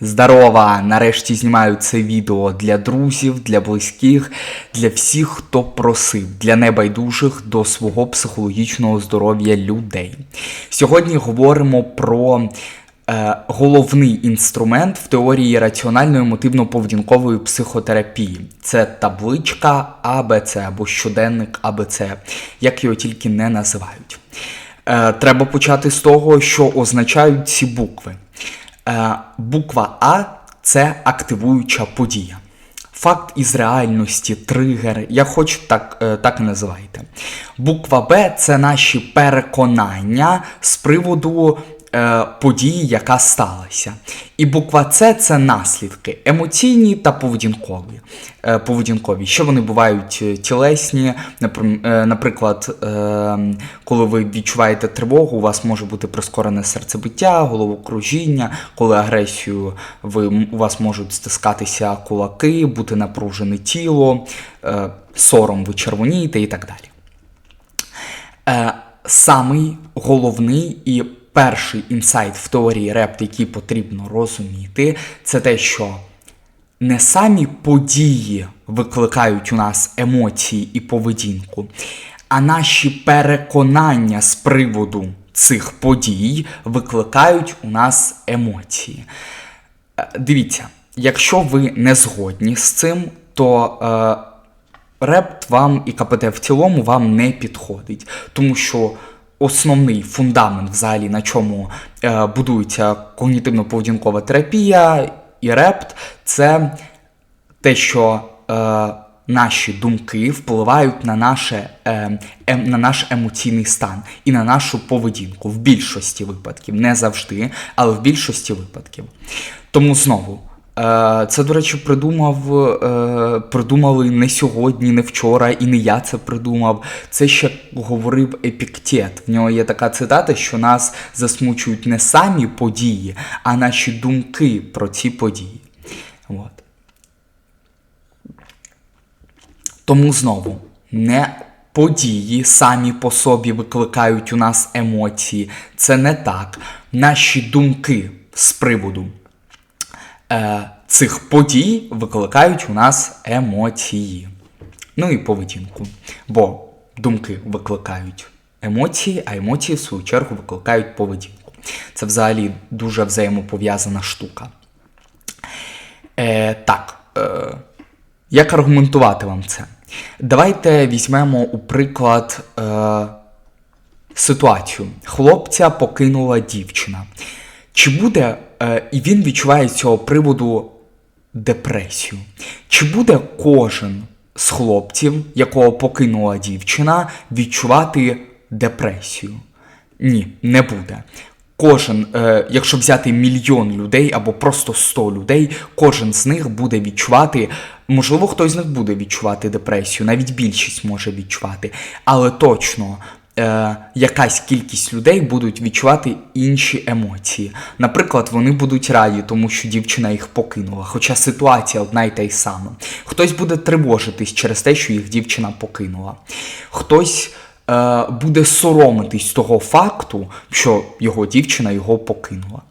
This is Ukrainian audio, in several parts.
Здорова! Нарешті знімаю це відео для друзів, для близьких, для всіх, хто просив, для небайдужих до свого психологічного здоров'я людей. Сьогодні говоримо про е, головний інструмент в теорії раціональної мотивно-поведінкової психотерапії. Це табличка АБЦ або щоденник АБЦ, як його тільки не називають. Е, треба почати з того, що означають ці букви. Е, буква А це активуюча подія. Факт із реальності, тригер, я хоч так, е, так і називайте. Буква Б це наші переконання з приводу е, події, яка сталася. І буква С це наслідки емоційні та поведінкові. Е, поведінкові. Що вони бувають е, тілесні, е, наприклад, е, коли ви відчуваєте тривогу, у вас може бути прискорене серцебиття, головокружіння, коли агресію ви, у вас можуть стискатися кулаки, бути напружене тіло, е, сором ви червонієте і так далі. Е, самий головний і перший інсайт в теорії репт, який потрібно розуміти, це те, що не самі події викликають у нас емоції і поведінку, а наші переконання з приводу цих подій викликають у нас емоції. Е, Дивіться, якщо ви не згодні з цим, то е, репт вам і КПТ в цілому вам не підходить, тому що основний фундамент, взагалі, на чому е, будується когнітивно-поведінкова терапія і репт, це те, що е, наші думки впливають на, наше, е, е, на наш емоційний стан і на нашу поведінку в більшості випадків, не завжди, але в більшості випадків. Тому знову. Е, Це, до речі, придумав, е, придумали не сьогодні, не вчора, і не я це придумав. Це ще говорив Епіктет. В нього є така цитата, що нас засмучують не самі події, а наші думки про ці події. От. Тому знову не події самі по собі викликають у нас емоції. Це не так. Наші думки з приводу цих подій викликають у нас емоції. Ну і поведінку. Бо думки викликають емоції, а емоції, в свою чергу, викликають поведінку. Це взагалі дуже взаємопов'язана штука. Е, так, е, як аргументувати вам це? Давайте візьмемо у приклад е, ситуацію. Хлопця покинула дівчина. Чи буде, е, і він відчуває з цього приводу депресію? Чи буде кожен з хлопців, якого покинула дівчина, відчувати депресію? Ні, не буде. Кожен, е, якщо взяти мільйон людей або просто 100 людей, кожен з них буде відчувати, можливо, хтось з них буде відчувати депресію, навіть більшість може відчувати, але точно е, якась кількість людей будуть відчувати інші емоції. Наприклад, вони будуть раді, тому що дівчина їх покинула, хоча ситуація одна й та й сама. Хтось буде тривожитись через те, що їх дівчина покинула. Хтось е, буде соромитись того факту, що його дівчина його покинула.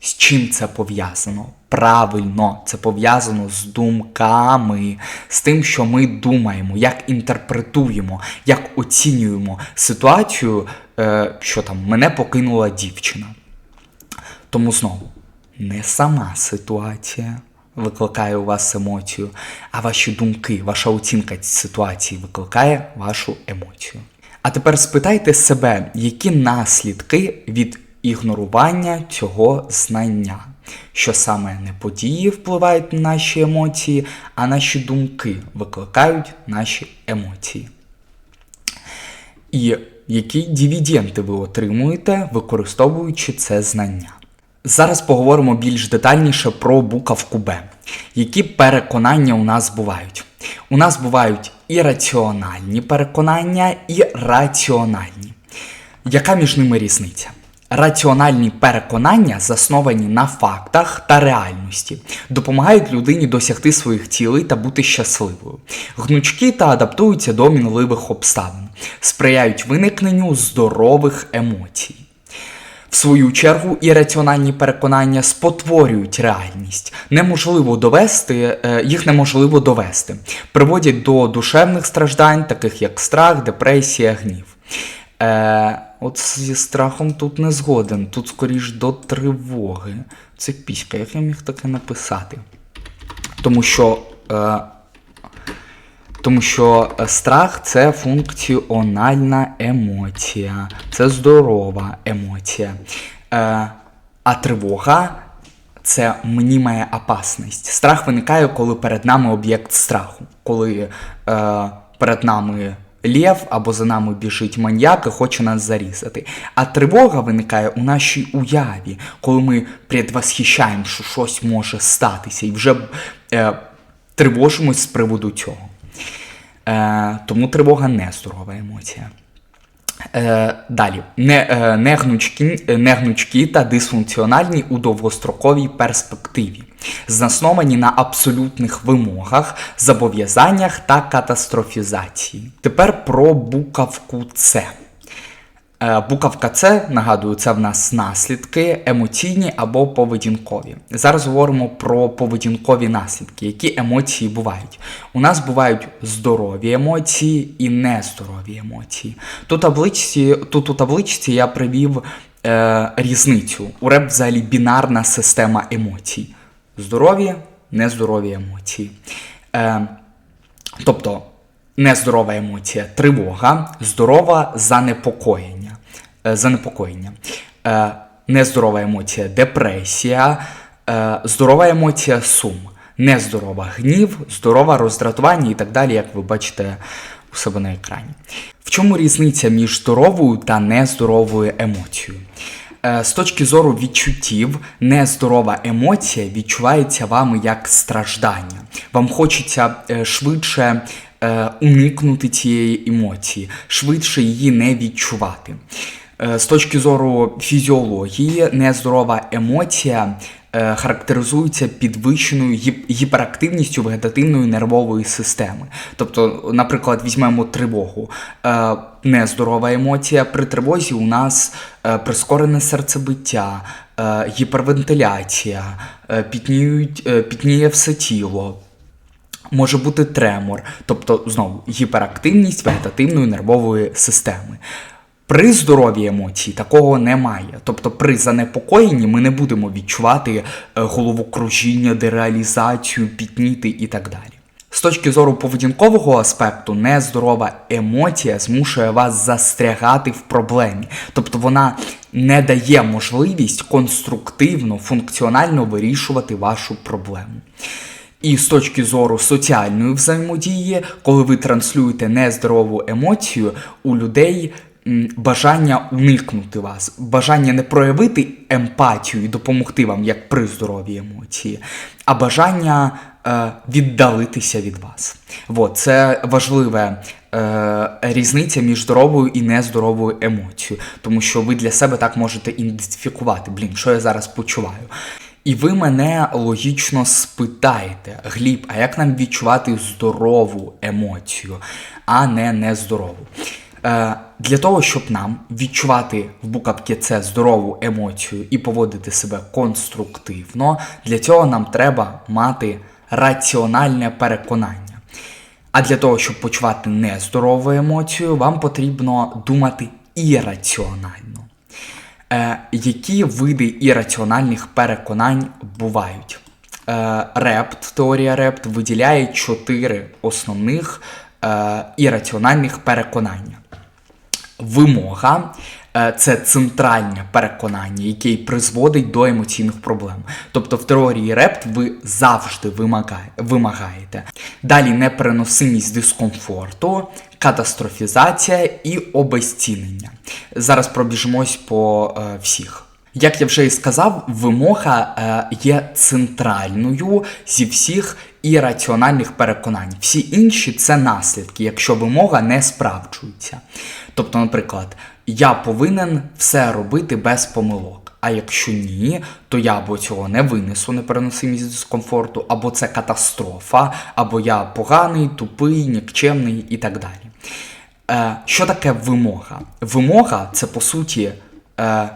З чим це пов'язано? Правильно, це пов'язано з думками, з тим, що ми думаємо, як інтерпретуємо, як оцінюємо ситуацію, е, що там мене покинула дівчина. Тому знову, не сама ситуація викликає у вас емоцію, а ваші думки, ваша оцінка ситуації викликає вашу емоцію. А тепер спитайте себе, які наслідки від ігнорування цього знання, що саме не події впливають на наші емоції, а наші думки викликають наші емоції. І які дивіденди ви отримуєте, використовуючи це знання. Зараз поговоримо більш детальніше про буковку Б. Які переконання у нас бувають? У нас бувають ірраціональні переконання і раціональні. Яка між ними різниця? Раціональні переконання засновані на фактах та реальності, допомагають людині досягти своїх цілей та бути щасливою. Гнучкі та адаптуються до мінливих обставин, сприяють виникненню здорових емоцій. В свою чергу, ірраціональні переконання спотворюють реальність. Неможливо довести, е, їх неможливо довести, приводять до душевних страждань, таких як страх, депресія, гнів. От зі страхом тут не згоден, тут скоріш до тривоги. Це піська, як я міг таке написати? Тому що. Е, тому що е, страх це функціональна емоція, це здорова емоція. Е, а тривога це мнімає опасність. Страх виникає, коли перед нами об'єкт страху, коли е, перед нами лев або за нами біжить маньяк і хоче нас зарізати. А тривога виникає у нашій уяві, коли ми предвосхищаємо, що щось може статися, і вже е, тривожимось з приводу цього. Е, Тому тривога не здорова емоція. Е, Далі, не, е, не, гнучкі, не гнучкі та дисфункціональні у довгостроковій перспективі, засновані на абсолютних вимогах, зобов'язаннях та катастрофізації. Тепер про буковку С. Е, Буковка С, нагадую, це в нас наслідки емоційні або поведінкові. Зараз говоримо про поведінкові наслідки, які емоції бувають. У нас бувають здорові емоції і нездорові емоції. Тут, табличці, тут у табличці я привів е, різницю. У реп взагалі бінарна система емоцій. Здорові, нездорові емоції. Е, Тобто нездорова емоція тривога, здорова занепокоєння. Е, занепокоєння. Е, Нездорова емоція депресія, е, здорова емоція сум, нездорова гнів, здорова роздратування і так далі, як ви бачите у себе на екрані. В чому різниця між здоровою та нездоровою емоцією? Е, З точки зору відчуттів, нездорова емоція відчувається вами як страждання. Вам хочеться е, швидше е, уникнути цієї емоції, швидше її не відчувати. З точки зору фізіології, нездорова емоція характеризується підвищеною гіперактивністю вегетативної нервової системи. Тобто, наприклад, візьмемо тривогу. Е, Нездорова емоція. При тривозі у нас е, прискорене серцебиття, е, гіпервентиляція, е, пітніють, е, пітніє все тіло. Може бути тремор, тобто знову гіперактивність вегетативної нервової системи. При здоровій емоції такого немає. Тобто при занепокоєнні ми не будемо відчувати е, головокружіння, дереалізацію, пітніти і так далі. З точки зору поведінкового аспекту, нездорова емоція змушує вас застрягати в проблемі. Тобто вона не дає можливість конструктивно, функціонально вирішувати вашу проблему. І з точки зору соціальної взаємодії, коли ви транслюєте нездорову емоцію, у людей бажання уникнути вас, бажання не проявити емпатію і допомогти вам, як при здоровій емоції, а бажання е, віддалитися від вас. От, це важливе. е, Різниця між здоровою і нездоровою емоцією, тому що ви для себе так можете ідентифікувати, блін, що я зараз почуваю. І ви мене логічно спитаєте, Гліб, а як нам відчувати здорову емоцію, а не нездорову? Е, для того, щоб нам відчувати в буковці С здорову емоцію і поводити себе конструктивно, для цього нам треба мати раціональне переконання. А для того, щоб почувати нездорову емоцію, вам потрібно думати ірраціонально. Е, які види ірраціональних переконань бувають? Е, репт, теорія репт виділяє чотири основних е, ірраціональних переконання. Вимога е, це центральне переконання, яке призводить до емоційних проблем. Тобто в теорії репт ви завжди вимагаєте. Далі непереносимість дискомфорту, катастрофізація і обезцінення. Зараз пробіжимось по е, всіх. Як я вже і сказав, вимога е, є центральною зі всіх ірраціональних переконань. Всі інші це наслідки, якщо вимога не справджується. Тобто, наприклад, я повинен все робити без помилок. А якщо ні, то я або цього не винесу, непереносимість дискомфорту, або це катастрофа, або я поганий, тупий, нікчемний і так далі. Е, що таке вимога? Вимога це по суті. Е,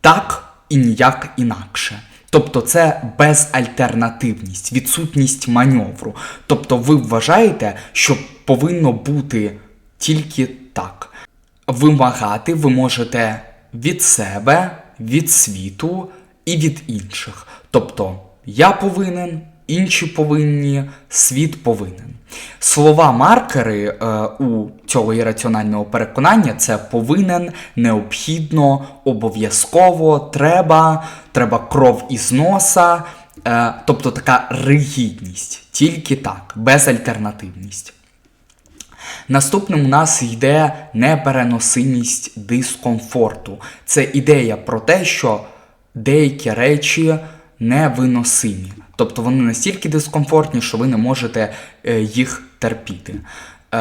так і ніяк інакше. Тобто це безальтернативність, відсутність маневру. Тобто ви вважаєте, що повинно бути тільки так. Вимагати ви можете від себе, від світу і від інших. Тобто я повинен, інші повинні, світ повинен. Слова маркери е, у цього ірраціонального переконання це повинен, необхідно, обов'язково, треба, треба кров із носа, е, тобто така ригідність, тільки так, безальтернативність. Наступним у нас йде непереносимість дискомфорту. Це ідея про те, що деякі речі невиносимі. Тобто вони настільки дискомфортні, що ви не можете е, їх терпіти. Е,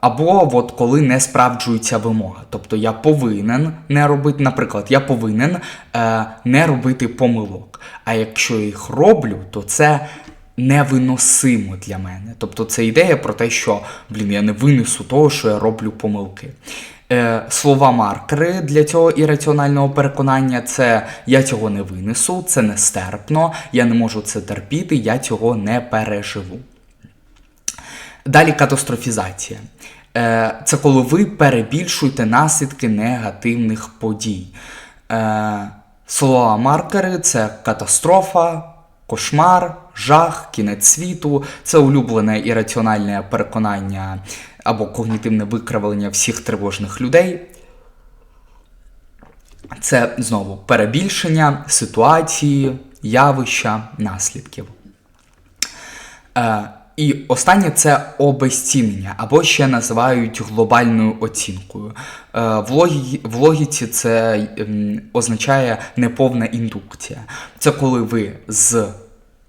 або от коли не справджується вимога. Тобто я повинен не робити, наприклад, я повинен е, не робити помилок. А якщо їх роблю, то це невиносимо для мене. Тобто це ідея про те, що блін, я не винесу того, що я роблю помилки. Е, слова маркери для цього ірраціонального переконання це я цього не винесу, це нестерпно, я не можу це терпіти, я цього не переживу. Далі катастрофізація. Е, Це коли ви перебільшуєте наслідки негативних подій. Е, Слова маркери це катастрофа, кошмар, жах, кінець світу. Це улюблене ірраціональне переконання або когнітивне викривлення всіх тривожних людей. Це знову перебільшення ситуації, явища, наслідків. Е, і останнє це обезцінення, або ще називають глобальною оцінкою. Е, в, логі... в логіці це м, означає неповна індукція. Це коли ви з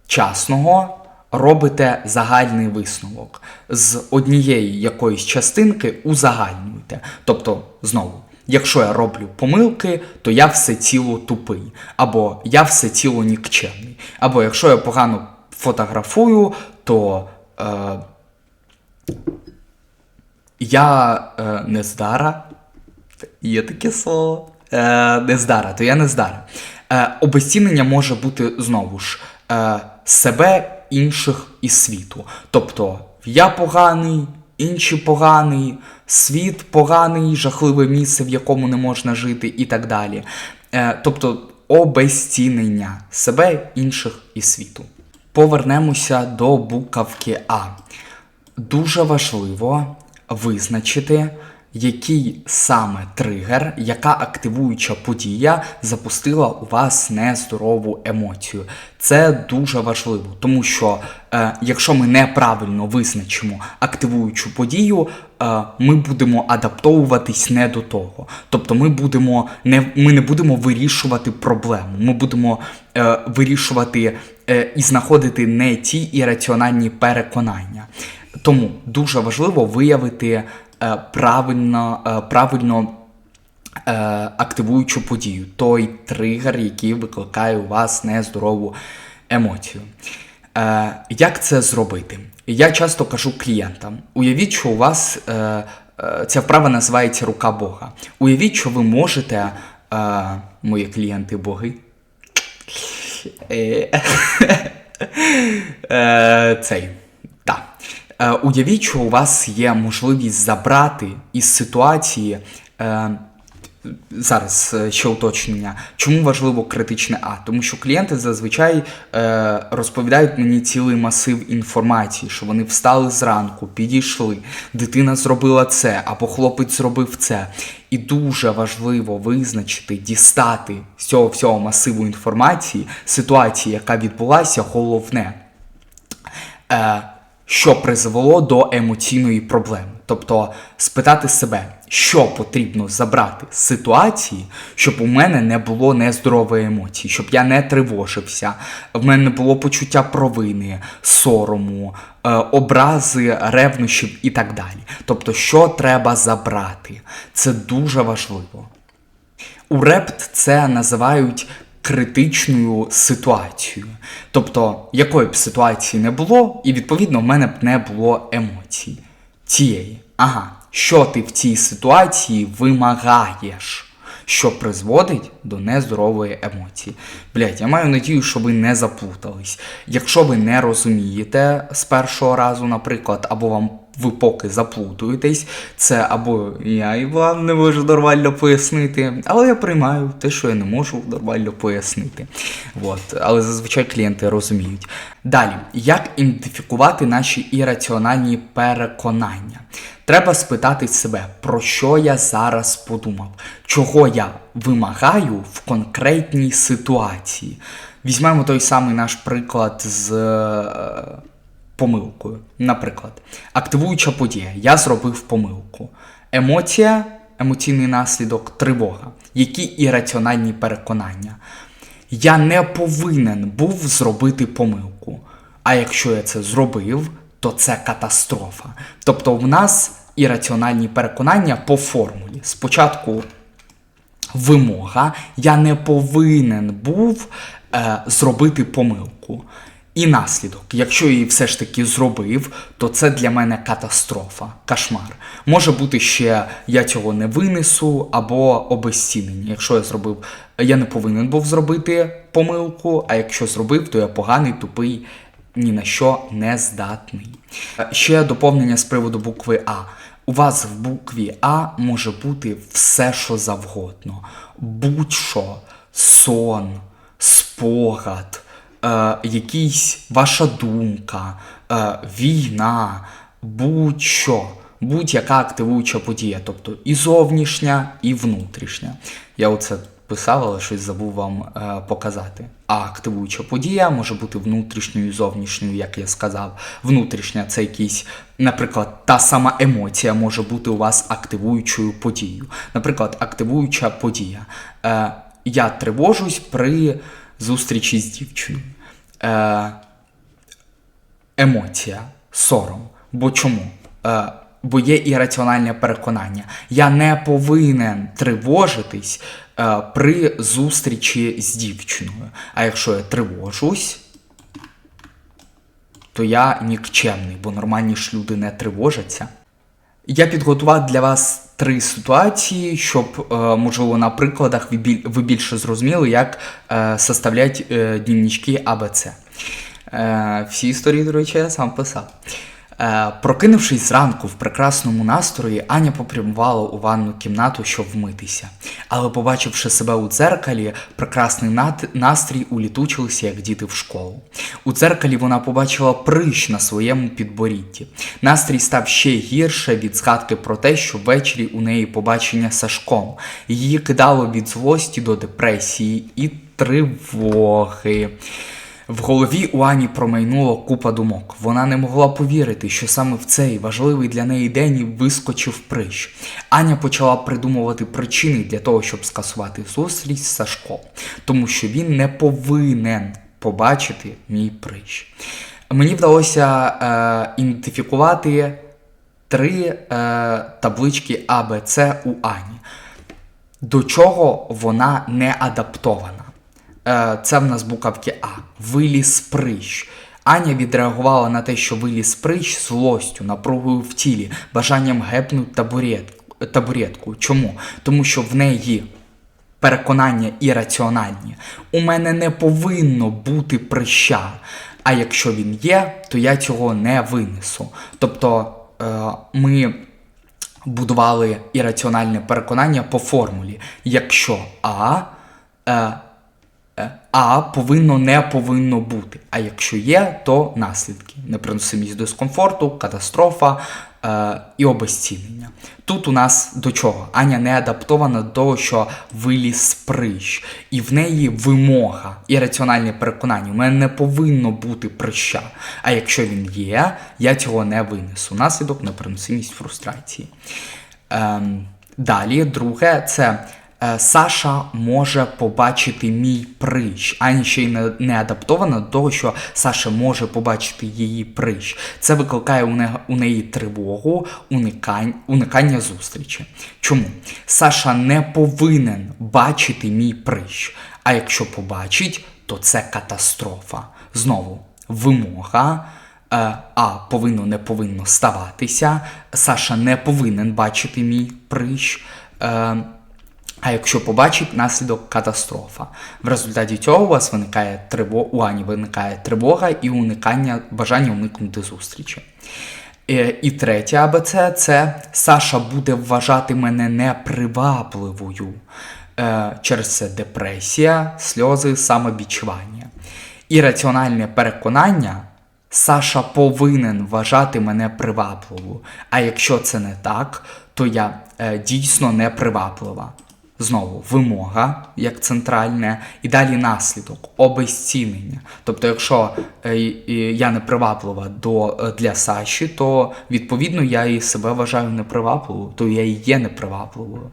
частного робите загальний висновок. З однієї якоїсь частинки узагальнюєте. Тобто, знову. Якщо я роблю помилки, то я все ціло тупий, або я все ціло нікчемний. Або якщо я погано фотографую, то е, я е, нездара. Є таке слово. Е, нездара, то я нездара. Е, обезцінення може бути знову ж е, себе, інших і світу. Тобто я поганий, інші поганий, світ поганий, жахливе місце, в якому не можна жити, і так далі. Е, тобто обезцінення себе, інших і світу. Повернемося до буковки А. Дуже важливо визначити, який саме тригер, яка активуюча подія запустила у вас нездорову емоцію. Це дуже важливо, тому що е, якщо ми неправильно визначимо активуючу подію, е, ми будемо адаптовуватись не до того. Тобто ми будемо не ми не будемо вирішувати проблему, ми будемо е, вирішувати е, і знаходити не ті ірраціональні переконання. Тому дуже важливо виявити правильно, е, правильно е, активуючу подію, той тригер, який викликає у вас нездорову емоцію. Е, як це зробити? Я часто кажу клієнтам: уявіть, що у вас е, е, ця вправа називається рука Бога. Уявіть, що ви можете, е, мої клієнти боги. Е, е, цей. Е, уявіть, що у вас є можливість забрати із ситуації. Е, Зараз е, ще уточнення. Чому важливо критичне А? Тому що клієнти зазвичай е, розповідають мені цілий масив інформації, що вони встали зранку, підійшли, дитина зробила це, або хлопець зробив це. І дуже важливо визначити, дістати з цього всього масиву інформації ситуації, яка відбулася, головне. Е, що призвело до емоційної проблеми. Тобто спитати себе, що потрібно забрати з ситуації, щоб у мене не було нездорової емоції, щоб я не тривожився, в мене не було почуття провини, сорому, е, образи, ревнощів і так далі. Тобто, що треба забрати, це дуже важливо. У репт це називають критичною ситуацією. Тобто, якої б ситуації не було, і відповідно в мене б не було емоцій. Цієї. Ага, що ти в цій ситуації вимагаєш? що призводить до нездорової емоції. Блять, я маю надію, що ви не заплутались. Якщо ви не розумієте з першого разу, наприклад, або вам ви поки заплутуєтесь, це або я і вам не можу нормально пояснити, але я приймаю те, що я не можу нормально пояснити. От. Але зазвичай клієнти розуміють. Далі, як ідентифікувати наші ірраціональні переконання? Треба спитати себе, про що я зараз подумав, чого я вимагаю в конкретній ситуації. Візьмемо той самий наш приклад з. е, помилкою. Наприклад, активуюча подія. Я зробив помилку. Емоція, емоційний наслідок, тривога. Які ірраціональні переконання. Я не повинен був зробити помилку. А якщо я це зробив, то це катастрофа. Тобто в нас ірраціональні переконання по формулі. Спочатку вимога, я не повинен був е, зробити помилку. І наслідок, якщо її все ж таки зробив, то це для мене катастрофа, кошмар. Може бути ще я цього не винесу або обезцінення. Якщо я зробив, я не повинен був зробити помилку, а якщо зробив, то я поганий, тупий, ні на що не здатний. Е, Ще доповнення з приводу букви А. У вас в букві А може бути все, що завгодно. Будь-що, сон, спогад, е, якийсь ваша думка, е, війна, будь-що, будь-яка активуюча подія, тобто і зовнішня, і внутрішня. Я оце писав, але щось забув вам е, показати. А активуюча подія може бути внутрішньою і зовнішньою, як я сказав. Внутрішня це якийсь, наприклад, та сама емоція може бути у вас активуючою подією. Наприклад, активуюча подія. Е, я тривожусь при зустрічі з дівчиною. Е, емоція, сором. Бо чому? Бо є ірраціональне переконання. Я не повинен тривожитись е, при зустрічі з дівчиною. А якщо я тривожусь, то я нікчемний, бо нормальні ж люди не тривожаться. Я підготував для вас три ситуації, щоб, е, можливо, на прикладах ви біль- ви більше зрозуміли, як е, составлять е, дневнички АБЦ. Всі історії, до речі, я сам писав. Е, Прокинувшись зранку в прекрасному настрої, Аня попрямувала у ванну кімнату, щоб вмитися. Але, побачивши себе у дзеркалі, прекрасний настрій улітучився, як діти в школу. У дзеркалі вона побачила прищ на своєму підборідді. Настрій став ще гірше від згадки про те, що ввечері у неї побачення Сашком. Її кидало від злості до депресії і тривоги. В голові у Ані промайнула купа думок. Вона не могла повірити, що саме в цей важливий для неї день вискочив прищ. Аня почала придумувати причини для того, щоб скасувати зустріч з Сашком, тому що він не повинен побачити мій прищ. Мені вдалося е, ідентифікувати три е, таблички А, Б, С у Ані. До чого вона не адаптована? Е, Це в нас буковки А. Виліз прищ. Аня відреагувала на те, що виліз прищ злостю, напругою в тілі, бажанням гепнути табурет, табуретку. Чому? Тому що в неї переконання ірраціональні. У мене не повинно бути прища. А якщо він є, то я цього не винесу. Тобто е, ми будували ірраціональне переконання по формулі. Якщо А, е, А повинно не повинно бути. А якщо є, то наслідки. Неприносимість дискомфорту, катастрофа е, і обезцінення. Тут у нас до чого? Аня не адаптована до того, що виліз прищ. І в неї вимога, ірраціональне переконання. У мене не повинно бути прища. А якщо він є, я цього не винесу. Наслідок неприносимість фрустрації. Ем, далі, друге, це е, Саша може побачити мій прищ. Аня ще й не, адаптована до того, що Саша може побачити її прищ. Це викликає у, не, у неї тривогу, уникань, уникання зустрічі. Чому? Саша не повинен бачити мій прищ. А якщо побачить, то це катастрофа. Знову вимога. Е, А повинно не повинно ставатися. Саша не повинен бачити мій прищ. А якщо побачить наслідок катастрофа, в результаті цього у вас виникає тривога, у Ані виникає тривога і уникання бажання уникнути зустрічі. Е, І третє АБЦ це Саша буде вважати мене непривабливою. Е, Через це депресія, сльози, самобічування. Ірраціональне переконання Саша повинен вважати мене привабливою. А якщо це не так, то я е, дійсно неприваблива. Знову вимога як центральне, і далі наслідок, обезцінення. Тобто, якщо е, я неприваблива до, е, для Саші, то відповідно я і себе вважаю непривабливою, то я і є непривабливою.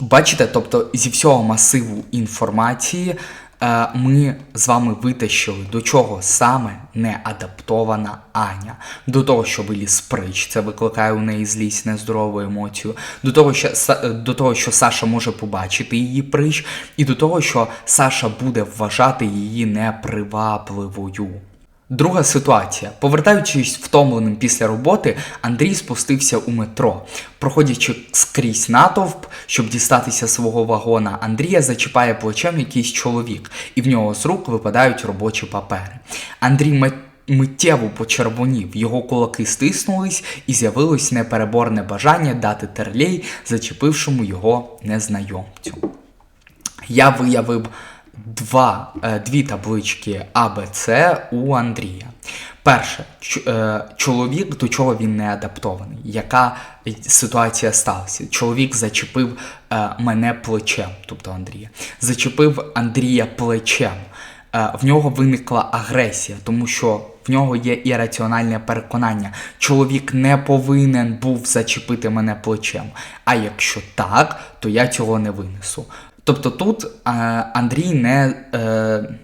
Бачите, тобто зі всього масиву інформації ми з вами витащили, до чого саме не адаптована Аня. До того, що виліз прич, це викликає у неї злість, нездорову емоцію, до того, що, е, до того, що Саша може побачити її прич, і до того, що Саша буде вважати її непривабливою. Друга ситуація. Повертаючись втомленим після роботи, Андрій спустився у метро. Проходячи скрізь натовп, щоб дістатися свого вагона, Андрія зачіпає плечем якийсь чоловік, і в нього з рук випадають робочі папери. Андрій миттєво почервонів, його кулаки стиснулись і з'явилось непереборне бажання дати терлей, зачепившому його незнайомцю. Я виявив два, е, дві таблички АБЦ у Андрія. Перше, е, чоловік, до чого він не адаптований. Яка ситуація сталася? Чоловік зачепив е, мене плечем, тобто Андрія. Зачепив Андрія плечем. В нього виникла агресія, тому що в нього є ірраціональне переконання. Чоловік не повинен був зачепити мене плечем. А якщо так, то я цього не винесу. Тобто тут е, Андрій не. Е,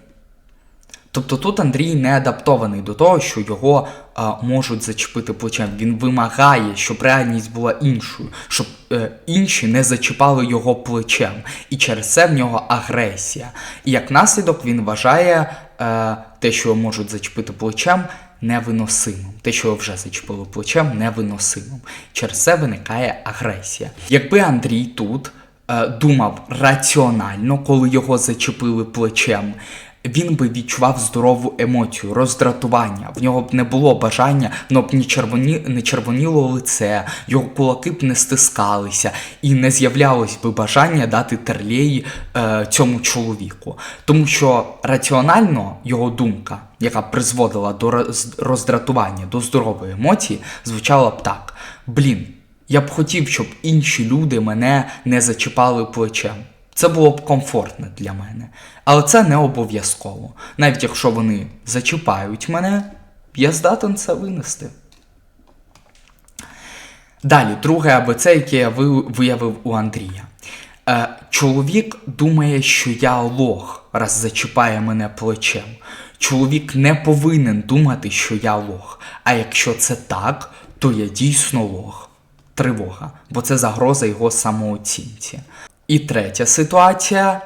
Тобто тут Андрій не адаптований до того, що його а, можуть зачепити плечем. Він вимагає, щоб реальність була іншою, щоб е, інші не зачіпали його плечем. І через це в нього агресія. І як наслідок він вважає е, те, що його можуть зачепити плечем, невиносимим. Те, що вже зачепили плечем, невиносимим. Через це виникає агресія. Якби Андрій тут е, думав раціонально, коли його зачепили плечем, він би відчував здорову емоцію, роздратування. В нього б не було бажання, воно б не, червоні, не червоніло лице, його кулаки б не стискалися, і не з'являлось би бажання дати терлєй е, цьому чоловіку. Тому що раціонально його думка, яка призводила до роз- роздратування, до здорової емоції, звучала б так: блін, я б хотів, щоб інші люди мене не зачіпали плечем. Це було б комфортно для мене. Але це не обов'язково. Навіть якщо вони зачіпають мене, я здатен це винести. Далі, друге АБЦ, яке я виявив у Андрія. Е, чоловік думає, що я лох, раз зачіпає мене плечем. Чоловік не повинен думати, що я лох. А якщо це так, то я дійсно лох. Тривога, бо це загроза його самооцінці. І третя ситуація.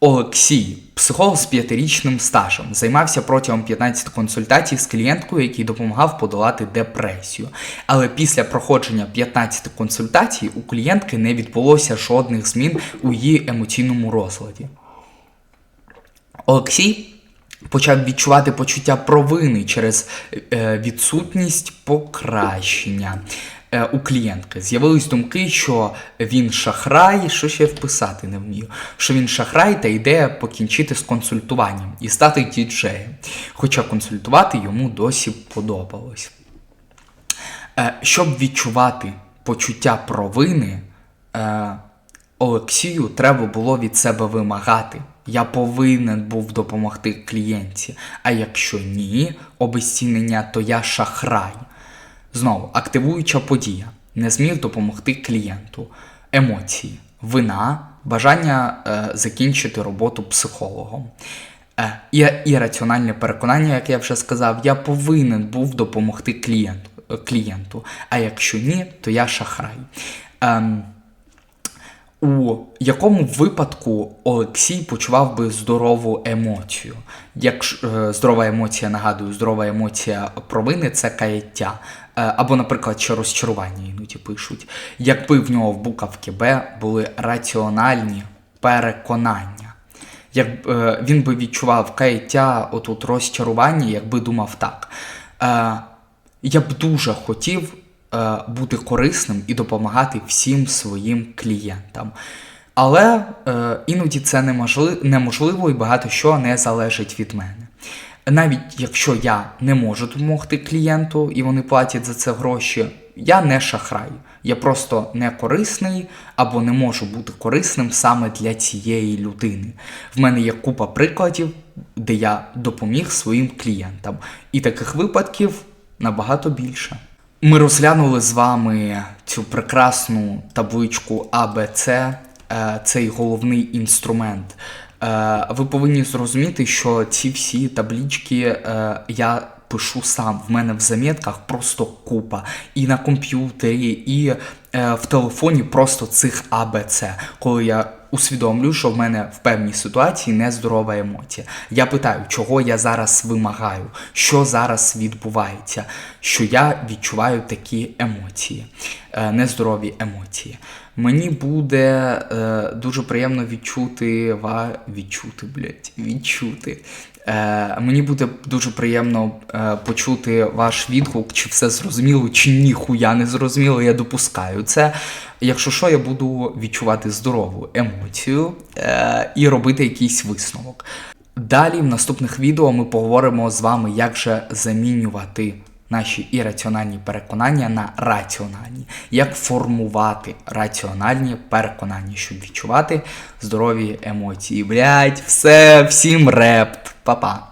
Олексій, психолог з п'ятирічним стажем, займався протягом 15 консультацій з клієнткою, який допомагав подолати депресію. Але після проходження 15 консультацій у клієнтки не відбулося жодних змін у її емоційному розладі. Олексій почав відчувати почуття провини через е, відсутність покращення у клієнтки. З'явились думки, що він шахрай, що ще вписати не вмію, що він шахрай та йде покінчити з консультуванням і стати діджеєм. Хоча консультувати йому досі подобалось. Е, Щоб відчувати почуття провини, е, Олексію треба було від себе вимагати. Я повинен був допомогти клієнтці. А якщо ні, обезцінення, то я шахрай. Знову, активуюча подія. Не зміг допомогти клієнту. Емоції, вина, бажання е, закінчити роботу психологом. Е, і, і раціональне переконання, як я вже сказав, я повинен був допомогти клієнту. е, клієнту. А якщо ні, то я шахрай. Ем, У якому випадку Олексій почував би здорову емоцію? Як здорова емоція, нагадую, здорова емоція провини це каяття. Е, Або, наприклад, чи розчарування іноді пишуть. Якби в нього в буковці Б були раціональні переконання. Як е, він би відчував каяття, отут розчарування, якби думав так. Е, я б дуже хотів е, бути корисним і допомагати всім своїм клієнтам. Але е, іноді це неможливо і багато що не залежить від мене. Навіть якщо я не можу допомогти клієнту і вони платять за це гроші, я не шахрай. Я просто не корисний або не можу бути корисним саме для цієї людини. В мене є купа прикладів, де я допоміг своїм клієнтам. І таких випадків набагато більше. Ми розглянули з вами цю прекрасну табличку АБЦ, е, цей головний інструмент. Е, Ви повинні зрозуміти, що ці всі таблички е, я пишу сам. В мене в замітках просто купа. І на комп'ютері, і в телефоні просто цих АБЦ. Коли я усвідомлюю, що в мене в певній ситуації нездорова емоція. Я питаю, чого я зараз вимагаю, що зараз відбувається, що я відчуваю такі емоції, е, нездорові емоції. Мені буде е, дуже приємно відчути ва відчути, блядь, відчути. Е, мені буде дуже приємно е, почути ваш відгук, чи все зрозуміло, чи ніхуя не зрозуміло. Я допускаю це. Якщо що, я буду відчувати здорову емоцію е, і робити якийсь висновок. Далі в наступних відео ми поговоримо з вами, як же замінювати наші ірраціональні переконання на раціональні, як формувати раціональні переконання, щоб відчувати здорові емоції. Блять, все, всім репт, Па-па.